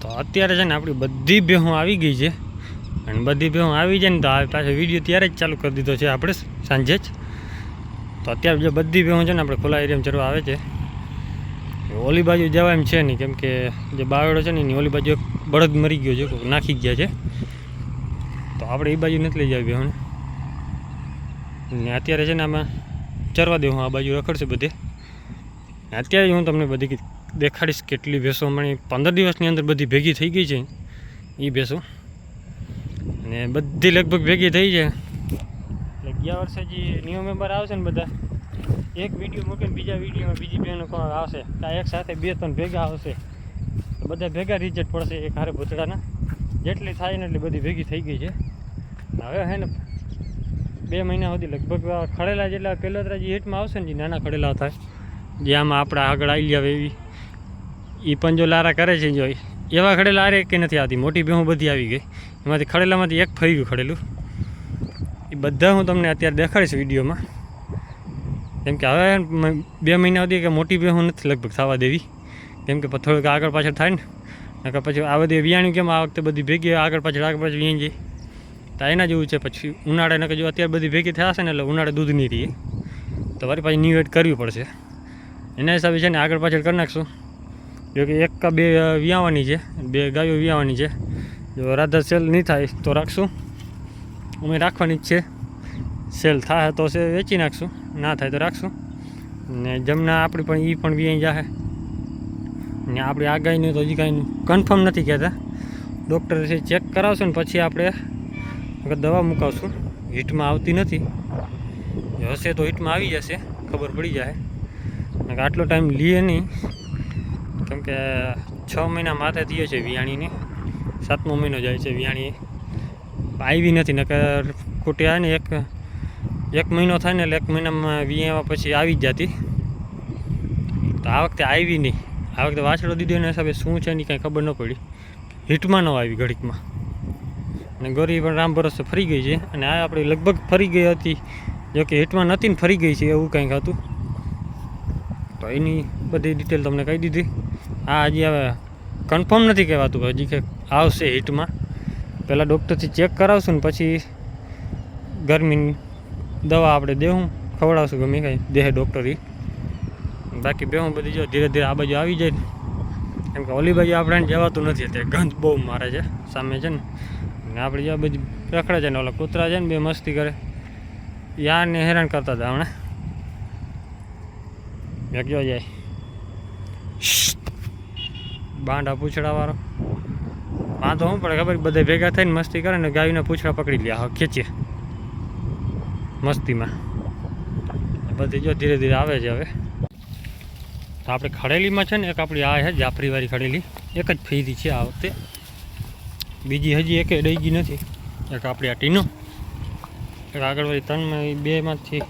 તો અત્યારે છે ને આપણી બધી ભેહું આવી ગઈ છે. અને બધી ભેહું આવી જાય ને તો પાછો વીડિયો ત્યારે જ ચાલુ કરી દીધો છે આપણે સાંજે જ. તો અત્યારે જે બધી ભેહું છે ને આપણે ખુલ્લા એરિયામાં ચરવા આવે છે. ઓલી બાજુ જવા એમ છે નહીં, કેમ કે જે બાવડો છે ને એની ઓલી બાજુ બળદ મરી ગયો છે નાખી ગયા છે. તો આપણે એ બાજુ નથી લઈ જવી ભેહુંને. ને અત્યારે છે ને આમાં ચરવા દેવું, આ બાજુ રખડશે બધે. અત્યારે હું તમને બધી દેખાડીશ કેટલી ભેંસો મળી. પંદર દિવસની અંદર બધી ભેગી થઈ ગઈ છે. એ ભેંસો. અને બધી લગભગ ભેગી થઈ છે. એટલે ગયા વર્ષે જે ન્યૂ મેમ્બર આવશે ને બધા, એક વીડિયો મૂકીને બીજા વિડીયોમાં બીજી બહેનો કોણ આવશે? આ એક સાથે બે ત્રણ ભેગા આવશે. તો બધા ભેગા રિઝલ્ટ પડશે એક હારે ભૂતડાના. જેટલી થાય ને એટલી બધી ભેગી થઈ ગઈ છે. હવે હે ને બે મહિના સુધી લગભગ ખડેલા જેટલા પેલોતરા જે હિટમાં આવશે ને જે નાના ખડેલા થાય, જે આમાં આપણા આગળ આવી ગયા એવી. એ પણ જો લારા કરે છે જો એવા ખડેલા આરે કે નથી આવતી? મોટી ભેહું બધી આવી ગઈ. એમાંથી ખડેલામાંથી એક ફરી ગયું ખડેલું. એ બધા હું તમને અત્યારે દેખાડીશ વિડીયોમાં. કેમ કે હવે બે મહિના સુધી કે મોટી ભેહું નથી લગભગ થવા દેવી. કેમ કે થોડુંક આગળ પાછળ થાય ને. નકર પછી આ બધી વિયાણી કેમ આ વખતે બધી ભેગી આગળ પાછળ આગળ પાછળ વિયાણી જાય. તો એના જેવું છે પછી ઉનાળે, નકર જો અત્યારે બધી ભેગી થયા ને એટલે ઉનાળે દૂધ નહીં રહીએ તો વારી પાછી ન્યૂ એડ કરવી પડશે. એના હિસાબે છે ને આગળ પાછળ કરી નાખશું. જો કે એક કા બે વ્યાવાની છે. બે ગાયો વ્યાવાની છે. જો રાધા સેલ નહીં થાય તો રાખશું. અમે રાખવાની જ છે. સેલ થાય તો છે, વેચી નાખશું. ના થાય તો રાખશું. ને જમના આપણી પણ એ પણ વ્યાઈ જાહે. ને આપણી આ ગાયનું તો હજી કાંઈ કન્ફર્મ નથી કહેતા. ડૉક્ટર છે ચેક કરાવશું ને પછી આપણે દવા મુકાવશું. હીટમાં આવતી નથી. હશે તો હીટમાં આવી જશે. ખબર પડી જાય આટલો ટાઈમ લીએ નહીં. કેમ કે છ મહિના માથે થયો છે વિયાણીને સાતમો મહિનો જાય છે વિયાણી આવી નથી, નકર ખોટી આવે ને એક એક મહિનો થાય ને એટલે એક મહિનામાં વિયામાં પછી આવી જ જતી. તો આ વખતે આવી નહીં. આ વખતે વાછડો દીધો એના હિસાબે શું છે એની કાંઈ ખબર ન પડી. હિટમાં ન આવી ઘડીકમાં. અને ગોરી પણ રામ ભરોસે ફરી ગઈ છે. અને આ આપણે લગભગ ફરી ગઈ હતી. જો કે હિટમાં નથી ને ફરી ગઈ છે એવું કંઈક હતું. તો એની બધી ડિટેલ તમને કહી દીધી. આ હજી હવે કન્ફર્મ નથી કહેવાતું હજી કે આવશે હિટમાં પહેલાં ડૉક્ટરથી ચેક કરાવશું ને પછી ગરમીની દવા આપણે દેવું ખવડાવશું ગમે કાંઈ, દેહે ડૉક્ટરી બાકી બેહું બધી જો ધીરે ધીરે આ બાજુ આવી જાય ને. કેમ કે ઓલી બાજુ આપણે જવાતું નથી અત્યારે, ગંધ બહુ મારે છે, સામે છે ને. આપણે જે બધી રખડે છે ને, ઓલા કૂતરા છે ને બે મસ્તી કરે. યારને હેરાન કરતા હતા હમણાં. એક જો જાય. બાંડા પૂછડાવાળો. વાંધો શું પડે, ખબર બધા ભેગા થઈને મસ્તી કરે ને ગાયના પૂછડા પકડી લે હા ખેંચીએ મસ્તીમાં. બધી જો ધીરે ધીરે આવે છે હવે. તો આપણે ખડેલીમાં છે ને, એક આપણી આ છે, જાફરીવાળી ખડેલી. એક જ ફેરી છે આ વખતે. બીજી હજી એકે ડઈગી નથી. એક આપણી આ ટીનો. એક આગળવાળી ત્રણમાં બેમાંથી,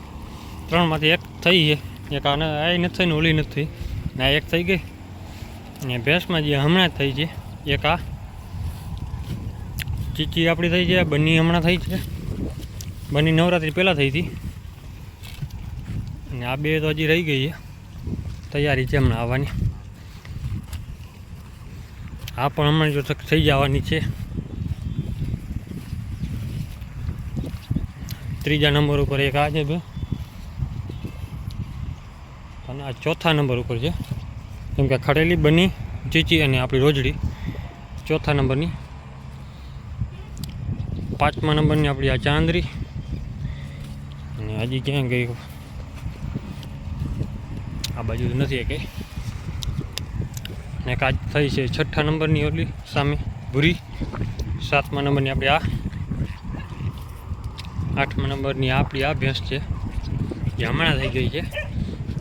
ત્રણમાંથી એક થઈ છે. એક આને, આ નથી થઈ ને ઓલી નથી. ને આ એક થઈ ગઈ. ને ભેંસમાં જે હમણાં થઈ છે, એક આ. ચીચી આપણી થઈ છે બની હમણાં થઈ છે. બની નવરાત્રી પહેલાં થઈ હતી. અને આ બે તો હજી રહી ગઈ છે. તૈયારી છે હમણાં આવવાની. આ પણ હમણાં જો થઈ જવાની છે. ત્રીજા નંબર ઉપર એક આ છે બે. અને આ ચોથા નંબર ઉપર છે. કેમ કે ખડેલી બની ચીચી અને આપણી રોજડી. ચોથા નંબરની. પાંચમા નંબરની આપણી આ ચાંદરી. અને હજી ક્યાં ગઈ આ બાજુ નથી કઈ ને કાચ થઈ છે છઠ્ઠા નંબરની ઓલી સામે ભૂરી. સાતમા નંબરની આપણી આ. આઠમા નંબરની આપણી આ ભેંસ છે. જે હમણાં થઈ ગઈ છે.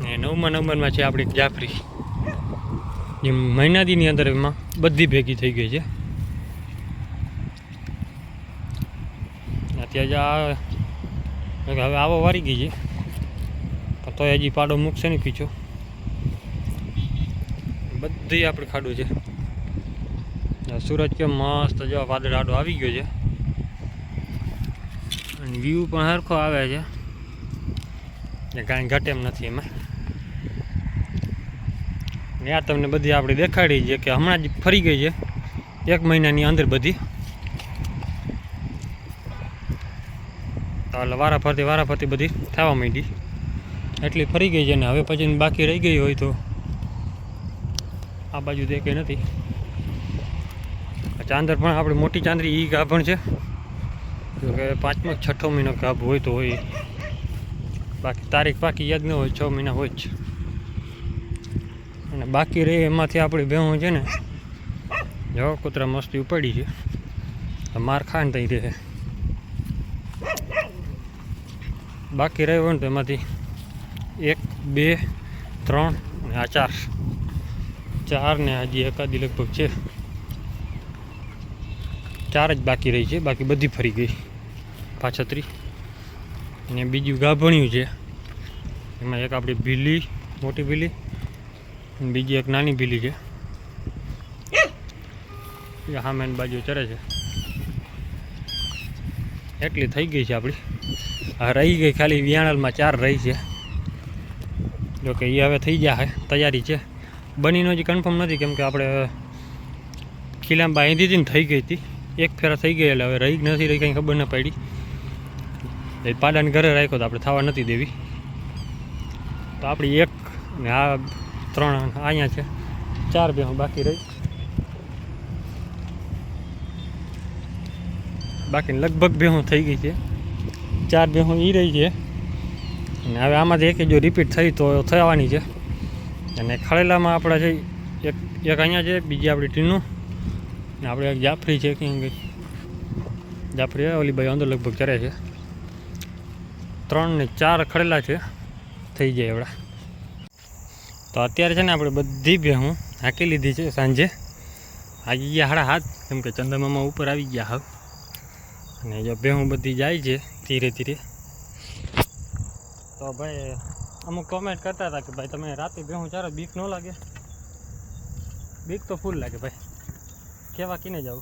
ને નવમા નંબરમાં છે આપણી જાફરી. જે મહિનાદીની અંદર એમાં બધી ભેગી થઈ ગઈ છે. અત્યારે આ હવે આવો વારી ગઈ છે. તો હજી પાડો મૂકશે ને પીછો. બધી આપણે ખાડું છે. સૂરજ કે મસ્ત જો વાદળ આડો આવી ગયો છે. અને વ્યૂ પણ સરખો આવે છે. કારણ ઘટે એમ નથી એમાં. આ તમને બધી આપણે દેખાડી છે કે હમણાં જ ફરી ગઈ છે. એક મહિનાની અંદર બધી. એટલે વારાફરતી વારાફરતી બધી થવા માંડી. એટલી ફરી ગઈ છે ને હવે પછી બાકી રહી ગઈ હોય તો આ બાજુ દેખાય નથી. ચાંદર પણ આપણી મોટી ચાંદરી એ ગાભણ છે. જો કે પાંચમો છઠ્ઠો મહિનો ગાભ હોય તો હોય. બાકી તારીખ બાકી યાદ ન હોય, છ મહિના હોય જ. બાકી રહી એમાંથી આપણી ભેહું છે ને, જો કૂતરા મસ્તી ઉપાડી છે. માર ખાન થઈ રહે. બાકી રહ્યો હોય ને તો એમાંથી એક, બે, ત્રણ અને આ ચાર. ચાર ને હજી એકાદી લગભગ છે. ચાર જ બાકી રહી છે, બાકી બધી ફરી ગઈ. પાછતરી અને બીજું ગાભણ્યું છે. એમાં એક આપણી ભીલી, મોટી ભીલી બીજી એક નાની ભીલી છે. એ હામેન બાજુ ચરે છે. એટલી થઈ ગઈ છે આપણી આ રહી ગઈ ખાલી વિયાણલમાં ચાર રહી છે. જો કે એ હવે થઈ ગયા હે તૈયારી છે. બનીનો હજી કન્ફર્મ નથી, કેમ કે આપણે ખીલામાં બાંધી હતી ને થઈ ગઈ હતી. એક ફેરા થઈ ગઈ એટલે હવે રહી જ નથી રહી, કંઈ ખબર ન પડી. એ પાડાને ઘરે રાખ્યો તો આપણે થવા નથી દેવી. તો આપણી એક ને આ ત્રણ અહીંયા છે. ચાર બે બાકી રહી. બાકી લગભગ બેહું થઈ ગઈ છે. ચાર બેહું એ રહી છે. અને હવે આમાંથી એક જો રિપીટ થઈ તો થવાની છે. અને ખળેલામાં આપણા છે એક એક અહીંયા છે, બીજી આપણી ટીનું. ને આપણે એક જાફરી છે ક્યાં ગઈ જાફરી ઓલી ભાઈ અંદર લગભગ ચરે છે. ત્રણ ને ચાર ખડેલા છે. થઈ જાય એવડા. તો અત્યારે છે ને આપણે બધી ભેહું હાંકી લીધી છે સાંજે. આવી ગયા હાડા હાથ. કેમ કે ચંદ્રમામાં ઉપર આવી ગયા હાવ. અને જો ભેહું બધી જાય છે ધીરે ધીરે. તો ભાઈ, અમુક કોમેન્ટ કરતા હતા કે ભાઈ, તમે રાતે ભેહું ચારો? બીક ન લાગે. બીક તો ફૂલ લાગે ભાઈ. કેવા કીને જાવ?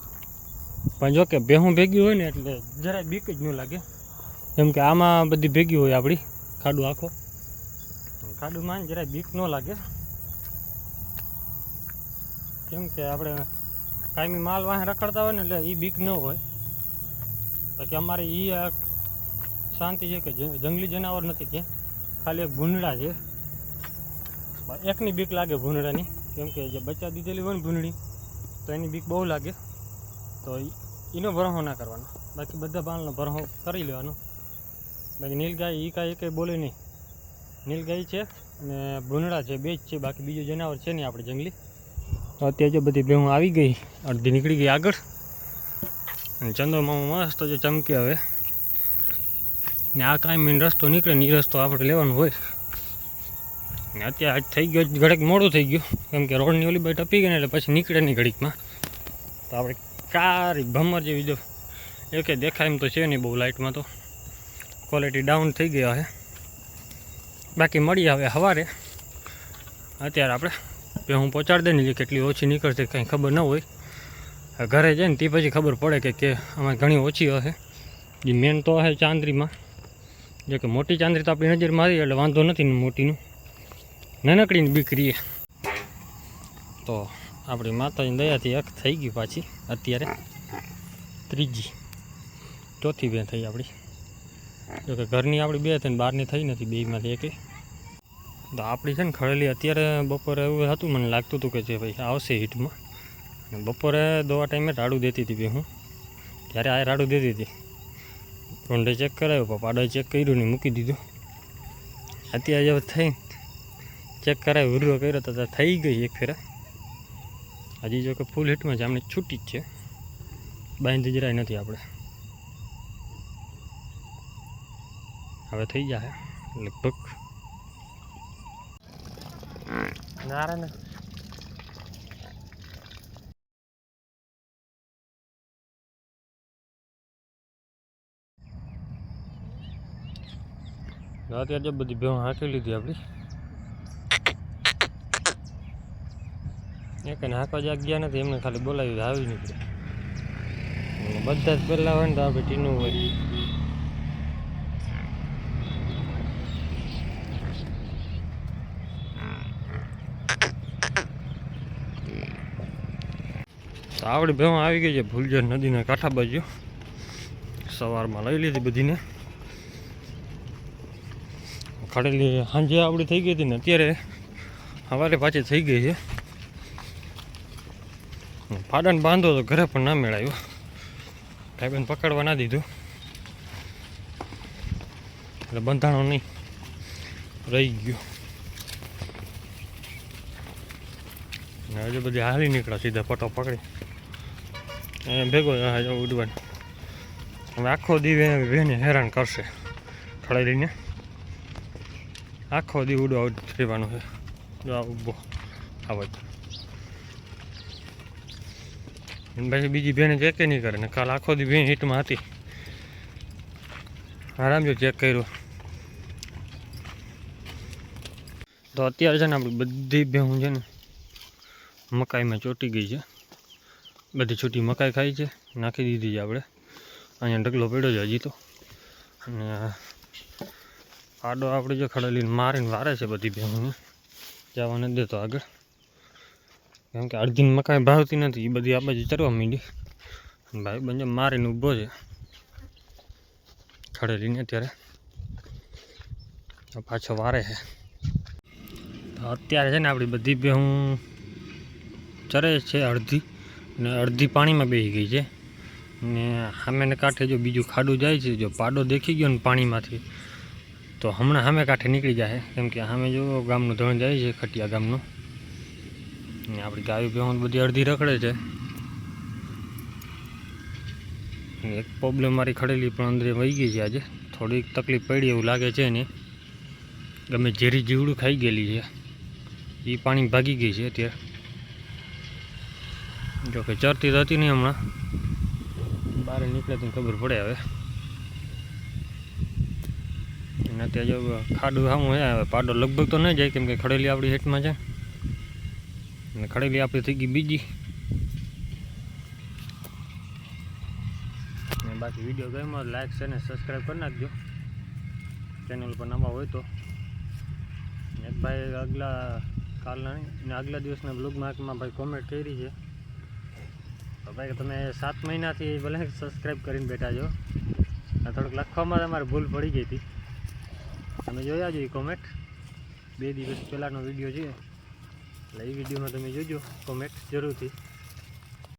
પણ જો કે ભેહું ભેગી હોય ને એટલે જરાય બીક જ ન લાગે. કેમ કે આમાં બધી ભેગી હોય આપણી ખાડું આખો. ખાડુંમાં ને જરાય બીક ન લાગે. કેમ કે આપણે કાયમી માલ વાહે રખડતા હોય ને એટલે એ બીક ન હોય. બાકી અમારે એ આ શાંતિ છે કે જ- જંગલી જનાવર નથી ક્યાં ખાલી એક ભૂંડડા છે. બા- એકની બીક લાગે ભૂંડડાની કેમ કે જે બચ્ચા દીધેલી હોય ને ભૂંડડી તો એની બીક બહુ લાગે. તો ઈ- એનો ભરોસો ના કરવાનો. બાકી બધા બાળનો ભરોસો કરી લેવાનો. બાકી નીલગાય એ કાંઈ કંઈ બોલે નહીં. નીલગાય છે અને ભૂંડડા છે, બે જ છે, બાકી બીજું જનાવર છે નહીં આપણે જંગલી. તો અત્યારે જો બધી ભેહું આવી ગઈ, અડધી નીકળી ગઈ આગળ. અને ચંદ્રમામાં મસ્ત જો ચમકે હવે. ને આ કાંઈ મીન રસ્તો નીકળે ને એ રસ્તો આપણે લેવાનો હોય. ને અત્યારે આજ થઈ ગયો ઘડીક મોડું થઈ ગયું. કેમ કે રોડની ઓલી બાઈ ટપી ગઈ ને એટલે પછી નીકળે નહીં ઘડીકમાં. તો આપણે કારી ભમર જેવી જો એકે દેખાય એમ તો છે નહીં બહુ લાઇટમાં તો. ક્વોલિટી ડાઉન થઈ ગયા છે બાકી મળી આવે સવારે અત્યારે આપણે હું પહોંચાડી દઈને કેટલી ઓછી નીકળશે કંઈ ખબર ન હોય. ઘરે જાય ને તે પછી ખબર પડે કે કે આમાં ઘણી ઓછી હશે. જે મેન તો હશે ચાંદરીમાં. જો કે મોટી ચાંદરી તો આપણી નજર મારી, એટલે વાંધો નથી મોટીનું. નાનકડીની બીકરીએ તો આપણી માતાની દયાથી એક થઈ ગઈ પાછી અત્યારે. ત્રીજી. ચોથી બે થઈ આપણી. જોકે ઘરની આપણી બે થઈને બહારની થઈ નથી, બેમાંથી એકે. તો આપણી છે ને ખરેલી અત્યારે બપોરે એવું હતું, મને લાગતું હતું કે જે ભાઈ આવશે હીટમાં. બપોરે દવા ટાઈમે રાડું દેતી હતી હું. ત્યારે આ રાડું દેતી હતી. રોંડે ચેક કરાવ્યો પણ પાડોએ ચેક કર્યું ને મૂકી દીધું. અત્યારે જે થઈ. ચેક કરાવ્યો વિરો કર્યો તો થઈ ગઈ એક ફેરા. હજી જો કે ફૂલ હિટમાં છે આમને છૂટી જ છે. બાંધી જરાય નથી આપણે. હવે થઈ જાય લગભગ. નારે ને અત્યારે જો બધી ભેણ હાંકી લીધી આપણી એક હાંકવા જાગ ગયા નથી એમને ખાલી બોલાવી આવી નીકળી બધા જ પહેલાં હોય ને તો આપણે ટીનું હોય તો આવડી ભેવા આવી ગઈ છે ભૂલજર નદીના કાંઠા બાજુ. સવારમાં લઈ લીધી બધીને. ખડેલી સાંજે આવડી થઈ ગઈ હતી ને અત્યારે સવારે પાછી થઈ ગઈ છે. પાડાને બાંધો તો ઘરે પણ ના મેળાયો. ભાઈબંધ પકડવા ના દીધું. એટલે બંધાણો નહીં. રહી ગયો. હજુ બધી હાલી નીકળ્યા સીધા પટો પકડી. અહીંયા ભેગો ઉડવાનું. હવે આખો દી બેને હેરાન કરશે ખડાઈ લઈને આખો દી ઉડવા રહેવાનું છે. જો આવો પછી બીજી બેને ચેક નહીં કરે ને કાલ આખો દી બેન હિટમાં હતી. આરામ જો ચેક કર્યું. તો અત્યારે છે ને આપણી બધી ભેહું છે ને મકાઈમાં ચોટી ગઈ છે. બધી છૂટી મકાઈ ખાઈ છે. નાખી દીધી છે આપણે. અહીંયા ઢગલો પડ્યો છે હજી તો. અને આડો આપણે જે ખડેલીને મારીને વારે છે બધી ભેહુંને જવા નથી દેતો આગળ. કેમ કે અડધીને મકાઈ ભાવતી નથી એ બધી આપણે ચરવા માંડી. ભાઈ બંને મારીને ઊભો છે ખડેલીને અત્યારે. પાછો વારે છે. તો અત્યારે છે ને આપણી બધી ભેહું ચરે છે અડધી ને અડધી પાણીમાં બેસી ગઈ છે. ને સામેને કાંઠે જો બીજું ખાડું જાય છે, જો પાડો દેખી ગયો ને પાણીમાંથી, તો હમણાં સામે કાંઠે નીકળી જાય કેમ કે સામે જો ગામનું ધણ જાય છે, ખટિયા ગામનું. ને આપણી ગાયું ભેહું બધી અડધી રખડે છે. એક પ્રોબ્લેમ મારી ખડેલી પણ અંદર વહી ગઈ છે આજે. થોડીક તકલીફ પડી એવું લાગે છે ને ગમે ઝેરી જીવડું ખાઈ ગયેલી છે. એ પાણી ભાગી ગઈ છે અત્યારે. જો કે ચરતી તો હતી નહીં હમણાં. બહાર નીકળે તો ખબર પડે હવે. એના ત્યાં જો ખાડું સામું હે, હવે પાડો લગભગ તો નહીં જાય, કેમ કે ખડેલી આપણી હેઠમાં છે. અને ખડેલી આપણી થઈ ગઈ બીજી. ને બાકી વીડિયો ગમ્યો લાઈક છે ને સબસ્ક્રાઈબ કરી નાખજો. ચેનલ પર નવા હોય તો. એક ભાઈ આગલા કાલના આગલા દિવસના બ્લોગમાં ભાઈ કોમેન્ટ કરી છે. ભાઈ, તમે સાત મહિનાથી ભલે સબસ્ક્રાઈબ કરીને બેઠા છો. થોડુંક લખવામાં તમારે ભૂલ પડી ગઈ હતી. તમે જોયા જો એ કોમેન્ટ બે દિવસ પહેલાંનો વીડિયો છે. એટલે એ વિડીયોમાં તમે જોજો કોમેન્ટ જરૂરથી.